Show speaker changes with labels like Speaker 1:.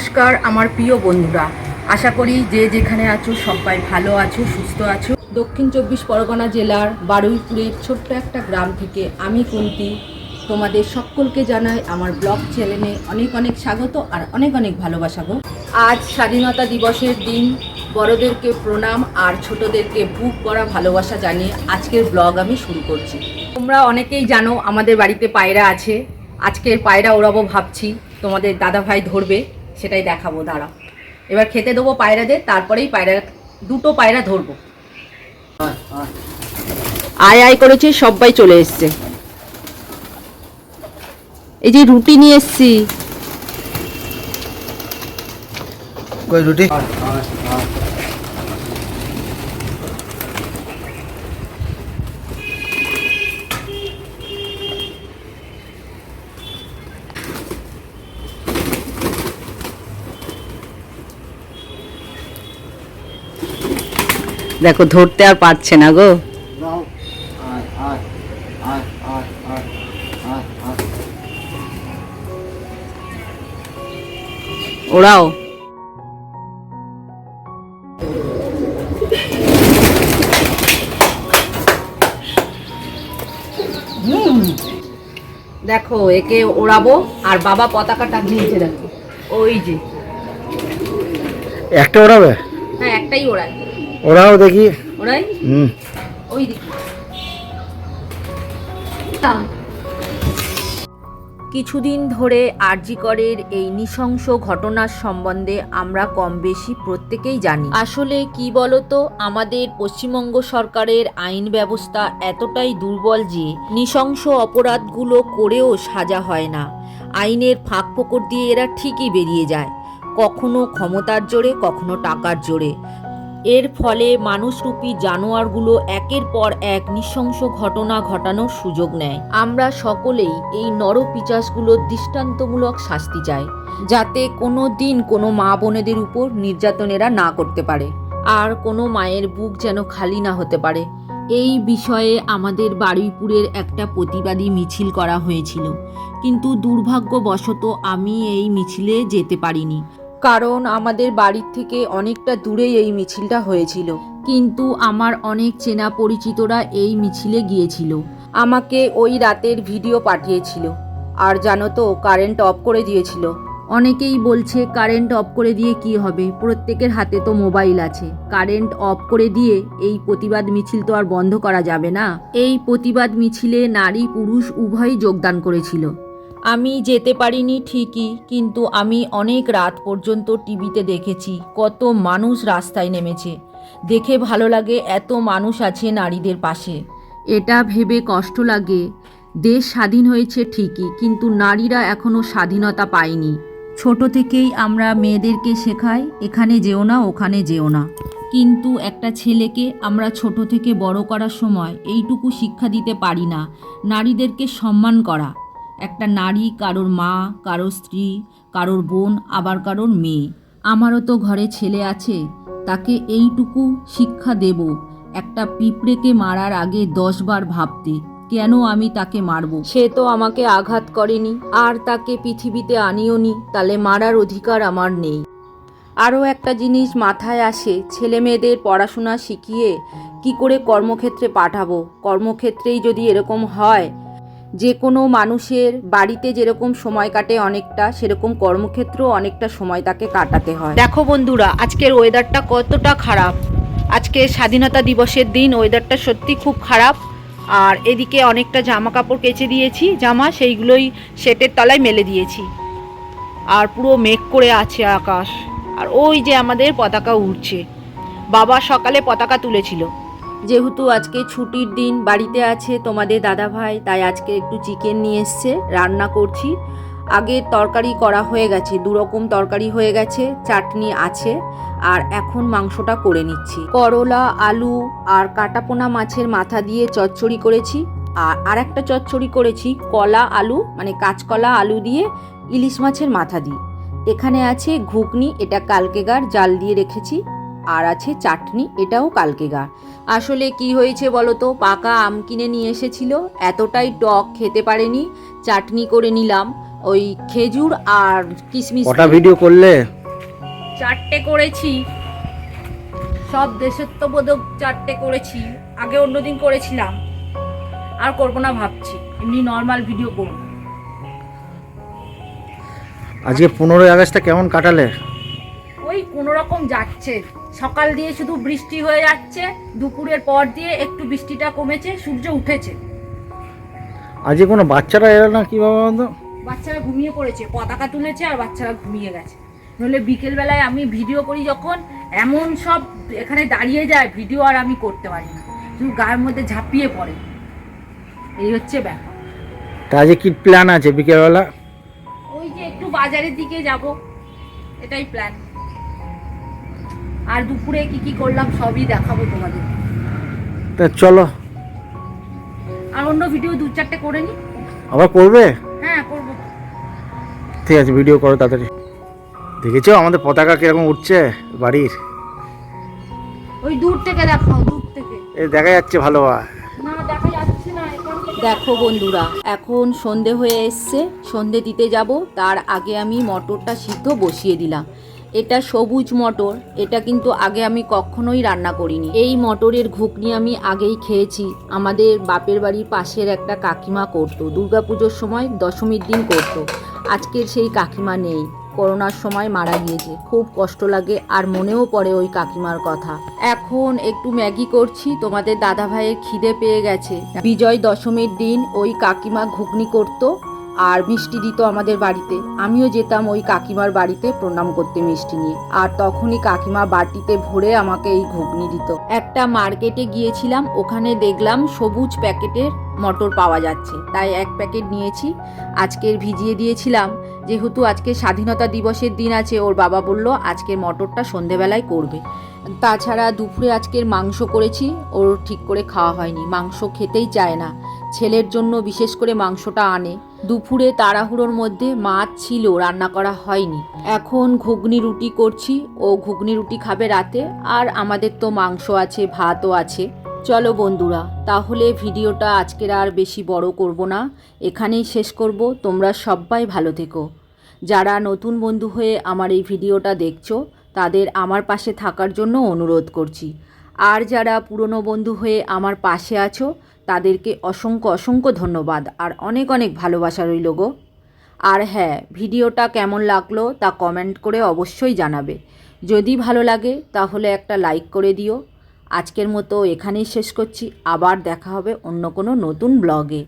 Speaker 1: নমস্কার, আমার প্রিয় বন্ধুরা। আশা করি যে যেখানে আছো সবাই ভালো আছো, সুস্থ আছো। দক্ষিণ চব্বিশ পরগনা জেলার বারুইপুরের ছোট্ট একটা গ্রাম থেকে আমি কুন্তি। তোমাদের সকলকে জানাই আমার ব্লগ চ্যানেলে অনেক অনেক স্বাগত আর অনেক অনেক ভালোবাসা গো। আজ স্বাধীনতা দিবসের দিন। বড়দেরকে প্রণাম আর ছোটদেরকে বুক করা ভালোবাসা জানিয়ে আজকের ব্লগ আমি শুরু করছি। তোমরা অনেকেই জানো আমাদের বাড়িতে পায়রা আছে। আজকের পায়রা ওড়াবো ভাবছি। তোমাদের দাদা ভাই ধরবে। সেটাই দেখাবো দাঁড়াও। এবার খেতে দেবো পায়রা পায়রাদের তারপরেই পায়রা দুটো পায়রা ধরবো। আয় আয় করেছে সবাই চলে এসছে। এই যে রুটি নিয়ে এসছি।
Speaker 2: কই রুটি?
Speaker 1: দেখো ধরতে আর পারছে না গো। ওরাও দেখো একে ওড়াবো আর বাবা পতাকাটা নিয়েছে দেখো। ওই যে।
Speaker 2: একটা ওড়াবে?
Speaker 1: হ্যাঁ একটাই ওড়াই।
Speaker 2: ওরাও দেখি।
Speaker 1: ওড়াই
Speaker 2: হুম।
Speaker 1: ওই দিকে কিছুদিন ধরে আরজিকরের এই নৃশংস ঘটনার সম্বন্ধে আমরা কম বেশি প্রত্যেকেই জানি। আসলে কি বলতো আমাদের পশ্চিমবঙ্গ সরকারের আইন ব্যবস্থা এতটাই দুর্বল যে নৃশংস অপরাধগুলো করেও সাজা হয় না। আইনের ফাঁক ফোকর দিয়ে এরা ঠিকই বেরিয়ে যায়। কখনো ক্ষমতার জোরে কখনো টাকার জোরে। এর ফলে মানুষরূপী জানোয়ারগুলো একের পর এক নৃশংস ঘটনা ঘটানোর সুযোগ নেয়। আমরা সকলেই এই নরপিচাসগুলোর দৃষ্টান্তমূলক শাস্তি চাই, যাতে কোনো দিন কোনো মা বোনেদের উপর নির্যাতনেরা না করতে পারে, আর কোনো মায়ের বুক যেন খালি না হতে পারে। এই বিষয়ে আমাদের বারুইপুরের একটা প্রতিবাদী মিছিল করা হয়েছিল, কিন্তু দুর্ভাগ্যবশত আমি এই মিছিলে যেতে পারিনি। কারণ আমাদের বাড়ির থেকে অনেকটা দূরেই এই মিছিলটা হয়েছিল। কিন্তু আমার অনেক চেনা পরিচিতরা এই মিছিলে গিয়েছিল। আমাকে ওই রাতের ভিডিও পাঠিয়েছিল। আর জানো তো, কারেন্ট অফ করে দিয়েছিল। অনেকেই বলছে, কারেন্ট অফ করে দিয়ে কি হবে? প্রত্যেকের হাতে তো মোবাইল আছে। কারেন্ট অফ করে দিয়ে এই প্রতিবাদ মিছিল তো আর বন্ধ করা যাবে না। এই প্রতিবাদ মিছিলে নারী পুরুষ উভয়ই যোগদান করেছিল। আমি যেতে পারিনি ঠিকই, কিন্তু আমি অনেক রাত পর্যন্ত টিভিতে দেখেছি, কত মানুষ রাস্তায় নেমেছে। দেখে ভালো লাগে এত মানুষ আছে নারীদের পাশে। এটা ভেবে কষ্ট লাগে, দেশ স্বাধীন হয়েছে ঠিকই, কিন্তু নারীরা এখনও স্বাধীনতা পায়নি। ছোট থেকেই আমরা মেয়েদেরকে শেখাই, এখানে যেও না, ওখানে যেও না। কিন্তু একটা ছেলেকে আমরা ছোট থেকে বড় করার সময় এইটুকু শিক্ষা দিতে পারি না, নারীদেরকে সম্মান করা। একটা নারী, কারোর মা, কারোর স্ত্রী, কারোর বোন, আবার কারোর মেয়ে। আমারও তো ঘরে ছেলে আছে, তাকে এইটুকু শিক্ষা দেব। একটা পিঁপড়েকে মারার আগে দশবার ভাবতে, কেন আমি তাকে মারব? সে তো আমাকে আঘাত করেনি, আর তাকে পৃথিবীতে আনিওনি তাহলে মারার অধিকার আমার নেই। আরও একটা জিনিস মাথায় আসে, ছেলে মেয়েদের পড়াশোনা শিখিয়ে কি করে কর্মক্ষেত্রে পাঠাবো? কর্মক্ষেত্রেই যদি এরকম হয় যে কোনো মানুষের বাড়িতে যেরকম সময় কাটে অনেকটা, সেরকম কর্মক্ষেত্রেও অনেকটা সময় তাকে কাটাতে হয়। দেখো বন্ধুরা, আজকের ওয়েদারটা কতটা খারাপ। আজকে স্বাধীনতা দিবসের দিন ওয়েদারটা সত্যি খুব খারাপ। আর এদিকে অনেকটা জামা কাপড় কেচে দিয়েছি, জামা সেইগুলোই শেটের তলায় মেলে দিয়েছি। আর পুরো মেঘ করে আছে আকাশ। আর ওই যে আমাদের পতাকা উড়ছে। বাবা সকালে পতাকা তুলেছিল। যেহেতু আজকে ছুটির দিন বাড়িতে আছে তোমাদের দাদা ভাই, তাই আজকে একটু চিকেন নিয়ে এসছে, রান্না করছি। আগে তরকারি করা হয়ে গেছে, দু রকম তরকারি হয়ে গেছে, চাটনি আছে, আর এখন মাংসটা করে নিচ্ছি। করলা, আলু আর কাটাপোনা মাছের মাথা দিয়ে চচ্চড়ি করেছি, আর আরেকটা চচ্চড়ি করেছি, কলা, আলু মানে কাঁচকলা, আলু দিয়ে ইলিশ মাছের মাথা দিয়ে। এখানে আছে ঘুগনি, এটা কালকেগার জাল দিয়ে রেখেছি। আর আছে চাটনি এটাও কালকেগার আসলে কি হয়েছে বলো তো পাকা আম কিনে নিয়ে এসেছিল এতটাই টক খেতে পারেনি চাটনি করে নিলাম ওই খেজুর আর কিশমিশ।
Speaker 2: কটা ভিডিও করলে?
Speaker 1: চারটে করেছি। সব দেশত্ববোধক চারটে করেছি আগে অন্যদিন করেছিলাম। আর করব না ভাবছি এমনি নর্মাল ভিডিও করব।
Speaker 2: আজকে পনেরোই আগস্টটা কেমন কাটালে?
Speaker 1: ওই কোনো রকম যাচ্ছে। সকাল দিয়ে শুধু বৃষ্টি হয়ে যাচ্ছে দুপুরের পর দিয়ে একটু বৃষ্টিটা কমেছে সূর্য উঠেছে।
Speaker 2: আজকে কোনো বাচ্চারা এলো না কি বাবা বন্ধু
Speaker 1: বাচ্চারা ঘুমিয়ে পড়েছে পতাকা তুলেছে আর বাচ্চারা ঘুমিয়ে গেছে। নইলে বিকেলবেলায় আমি ভিডিও করি যখন এমন সব এখানে দাঁড়িয়ে যায় ভিডিও আর আমি করতে পারি না। শুধু গায়ের মধ্যে ঝাঁপিয়ে পড়ে। এই হচ্ছে ব্যাপার।
Speaker 2: তা আজকে কি প্ল্যান আছে বিকেলবেলা?
Speaker 1: ওই যে একটু বাজারের দিকে যাব এটাই প্ল্যান আর দুপুরে কি কি করলাম সবই দেখাবো তোমাদের।
Speaker 2: তা চলো।
Speaker 1: আর অন্য ভিডিও দু চারটে করে নি।
Speaker 2: আবার করবে?
Speaker 1: হ্যাঁ করব।
Speaker 2: ঠিক আছে ভিডিও করো তাড়াতাড়ি। দেখেছ আমাদের পতাকা কীরকম উঠছে বাড়ির?
Speaker 1: ওই দূর থেকে দেখাও দূর থেকে।
Speaker 2: এ দেখা যাচ্ছে ভালো।
Speaker 1: না দেখা যাচ্ছে না দেখো বন্ধুরা এখন সন্ধে হয়ে এসছে সন্ধে দিতে যাব তার আগে আমি মটরটা সিদ্ধ বসিয়ে দিলাম। এটা সবুজ মটর, এটা কিন্তু আগে আমি কখনোই রান্না করিনি। এই মটরের ঘুগনি আমি আগেই খেয়েছি, আমাদের বাপের বাড়ির পাশের একটা কাকিমা করতো, দুর্গাপুজোর সময় দশমীর দিন করতো। আজকের সেই কাকিমা নেই, করোনার সময় মারা গিয়েছে, খুব কষ্ট লাগে আর মনেও পড়ে ওই কাকিমার কথা। এখন একটু ম্যাগি করছি, তোমাদের দাদা ভাইয়ের খিদে পেয়ে গেছে। বিজয় দশমীর দিন ওই কাকিমা ঘুগনি করতো আর মিষ্টি দিত আমাদের বাড়িতে। আমিও যেতাম ওই কাকিমার বাড়িতে প্রণাম করতে মিষ্টি নিয়ে। আর তখনই কাকিমা বাটিতে ভরে আমাকে এই ঘুগনি দিত। একটা মার্কেটে গিয়েছিলাম, ওখানে দেখলাম সবুজ প্যাকেটের মটর পাওয়া যাচ্ছে। তাই এক প্যাকেট নিয়েছি। আজকের ভিজিয়ে দিয়েছিলাম। যেহেতু আজকে স্বাধীনতা দিবসের দিন আছে, ওর বাবা বলল আজকের মটরটা সন্ধেবেলায় করবে। তাছাড়া দুপুরে আজকের মাংস করেছি, ওর ঠিক করে খাওয়া হয়নি। মাংস খেতেই চায় না। ছেলের জন্য বিশেষ করে মাংসটা আনে। দুপুরে তাড়াহুড়োর মধ্যে মাছ ছিল, রান্না করা হয়নি। এখন ঘুগনি রুটি করছি, ও ঘুগনি রুটি খাবে রাতে, আর আমাদের তো মাংস আছে, ভাতও আছে। চলো বন্ধুরা, তাহলে ভিডিওটা আজকের আর বেশি বড় করব না। এখানেই শেষ করব, তোমরা সবাই ভালো থেকো। যারা নতুন বন্ধু হয়ে আমার এই ভিডিওটা দেখছ, তাদের আমার পাশে থাকার জন্য অনুরোধ করছি। আর যারা পুরনো বন্ধু হয়ে আমার পাশে আছো তাদেরকে অসংখ্য অসংখ্য ধন্যবাদ। আর অনেক অনেক ভালোবাসা রইল গো। আর হ্যাঁ ভিডিওটা কেমন লাগল তা কমেন্ট করে অবশ্যই জানাবে। যদি ভালো লাগে, তাহলে একটা লাইক করে দিও। আজকের মতো এখানেই শেষ করছি। আবার দেখা হবে অন্য কোনো নতুন ব্লগে